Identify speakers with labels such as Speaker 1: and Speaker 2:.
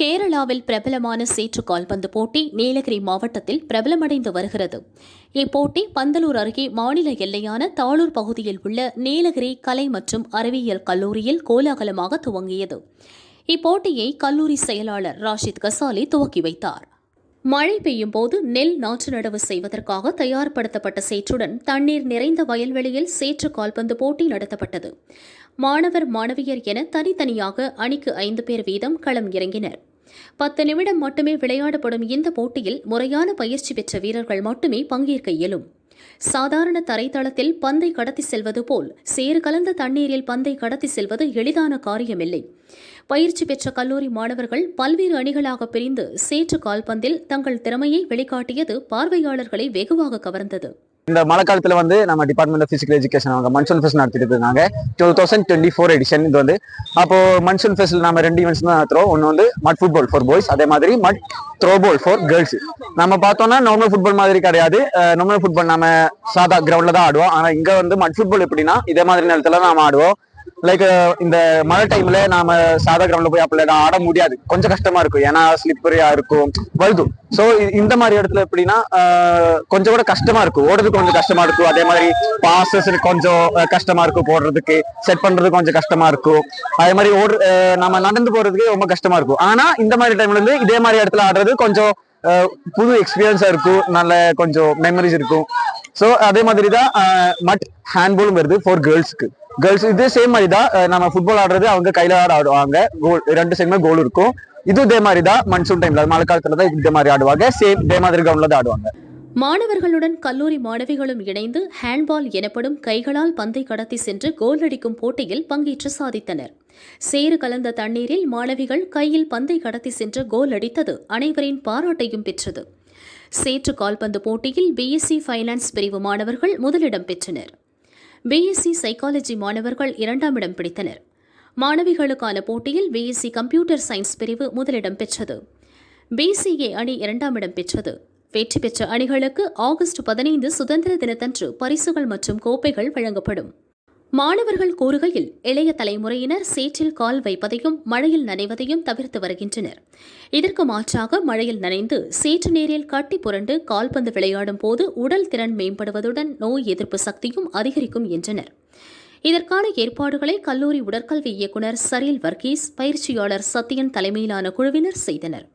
Speaker 1: கேரளாவில் பிரபலமான சேற்று கால்பந்து போட்டி நீலகிரி மாவட்டத்தில் பிரபலமடைந்து வருகிறது. இப்போட்டி பந்தலூர் அருகே மாநில எல்லையான தாளூர் பகுதியில் உள்ள நீலகிரி கலை மற்றும் அறிவியல் கல்லூரியில் கோலாகலமாக துவங்கியது. இப்போட்டியை கல்லூரி செயலாளர் ராஷித் கசாலி துவக்கி வைத்தார். மழை பெய்யும் போது நெல் நாற்று நடவு செய்வதற்காக தயார்படுத்தப்பட்ட சேற்றுடன் தண்ணீர் நிறைந்த வயல்வெளியில் சேற்று கால்பந்து போட்டி நடத்தப்பட்டது. மாணவர் மாணவியர் என தனித்தனியாக அணிக்கு ஐந்து பேர் வீதம் களம் இறங்கினர். பத்து நிமிடம் மட்டுமே விளையாடப்படும் இந்த போட்டியில் முறையான பயிற்சி பெற்ற வீரர்கள் மட்டுமே பங்கேற்க இயலும். சாதாரண தரைத்தளத்தில் பந்தை கடத்தி செல்வது போல் சேறு கலந்த தண்ணீரில் பந்தை கடத்தி செல்வது எளிதான காரியமில்லை. பயிற்சி பெற்ற கல்லூரி மாணவர்கள் பல்வேறு அணிகளாக பிரிந்து சேற்று கால்பந்தில் தங்கள் திறமையை வெளிக்காட்டியது பார்வையாளர்களை வெகுவாக கவர்ந்தது.
Speaker 2: இந்த மழை காலத்தில் வந்து நம்ம டிபார்ட்மெண்ட் ஆஃப் ஃபிசிக்கல் எஜுகேஷன் அவங்க மன்சூன் ஃபெஸ்ட் நடத்திட்டு இருக்காங்க two thousand twenty four edition இது வந்து. அப்போ மன்சூன் ஃபெஸ்ட்ல நம்ம ரெண்டு ஈவெண்ட்ஸ் தான் நடத்துறோம். ஒன்று வந்து மட் ஃபுட்பால் ஃபார் பாய்ஸ் அதே மாதிரி மட் த்ரோ பால் ஃபார் கேர்ள்ஸ் நம்ம பார்த்தோம்னா நார்மல் ஃபுட்பால் மாதிரி கிடையாது. நார்மல் ஃபுட்பால் நம்ம சாதா கிரவுண்ட்ல தான் ஆடுவோம். ஆனால் இங்கே வந்து மட் ஃபுட்பால் எப்படின்னா இதே மாதிரி நேரத்தில் நாம ஆடுவோம். லைக் uh, இந்த மழை டைம்ல நாம சாதா கிரவுண்ட்ல போய் அப்படி ஆட முடியாது. கொஞ்சம் கஷ்டமா இருக்கும். ஏன்னா ஸ்லிப்பரியா இருக்கும். வழுதும் சோ இந்த மாதிரி இடத்துல எப்படின்னா uh, கொஞ்சம் கூட கஷ்டமா இருக்கும். ஓடுறதுக்கு கொஞ்சம் கஷ்டமா இருக்கும். அதே மாதிரி பாசஸ் கொஞ்சம் uh, கஷ்டமா இருக்கும் போடுறதுக்கு. செட் பண்றதுக்கு கொஞ்சம் கஷ்டமா இருக்கும். அதே மாதிரி ஓடு நம்ம நடந்து போறதுக்கு ரொம்ப கஷ்டமா இருக்கும். ஆனா இந்த மாதிரி டைம்ல இருந்து இதே மாதிரி இடத்துல ஆடுறது கொஞ்சம் புது எக்ஸ்பீரியன்ஸா இருக்கும். நல்ல கொஞ்சம் மெமரிஸ் இருக்கும். சோ அதே மாதிரி தான் மட் ஹேண்ட்பாலும் வருது ஃபார் கேர்ள்ஸ்க்கு கேர்ள்ஸ் இது சேம் மாதிரி தான் நம்ம ஃபுட்பால் ஆடுறது அவங்க கையில ஆட ஆடுவாங்க. கோல் ரெண்டு சைடுமே கோல் இருக்கும். இது இதே மாதிரி தான் மன்சூன் டைம்ல மழை காலத்துல தான் இதே மாதிரி ஆடுவாங்க. சேம் இதே மாதிரி கிரவுண்ட்ல தான் ஆடுவாங்க.
Speaker 1: மாணவர்களுடன் கல்லூரி மாணவிகளும் இணைந்து ஹேண்ட்பால் எனப்படும் கைகளால் பந்தை கடத்தி சென்று கோல் அடிக்கும் போட்டியில் பங்கேற்று சாதித்தனர். சேறு கலந்த தண்ணீரில் மாணவிகள் கையில் பந்தை கடத்தி சென்று கோல் அடித்தது அனைவரின் பாராட்டையும் பெற்றது. சேற்று கால்பந்து போட்டியில் பிஎஸ்சி ஃபைனான்ஸ் பிரிவு மாணவர்கள் முதலிடம் பெற்றனர். பிஎஸ்சி சைக்காலஜி மாணவர்கள் இரண்டாம் இடம் பிடித்தனர். மாணவிகளுக்கான போட்டியில் பிஎஸ்சி கம்ப்யூட்டர் சயின்ஸ் பிரிவு முதலிடம் பெற்றது. பிசிஏ அணி இரண்டாம் இடம் பெற்றது. வெற்றி பெற்ற அணிகளுக்கு ஆகஸ்ட் பதினைந்து சுதந்திர தினத்தன்று பரிசுகள் மற்றும் கோப்பைகள் வழங்கப்படும். மாணவர்கள் கூறுகையில் இளைய தலைமுறையினர் சேற்றில் கால் வைப்பதையும் மழையில் நனைவதையும் தவிர்த்து வருகின்றனர். இதற்கு மாற்றாக மழையில் நனைந்து சேற்று நீரில் கட்டி புரண்டு கால்பந்து விளையாடும் போது உடல் திறன் மேம்படுவதுடன் நோய் எதிர்ப்பு சக்தியும் அதிகரிக்கும் என்றனர். இதற்கான ஏற்பாடுகளை கல்லூரி உடற்கல்வி இயக்குனர் சரீல் வர்கீஸ் பயிற்சியாளர் சத்யன் தலைமையிலான குழுவினர் செய்தனர்.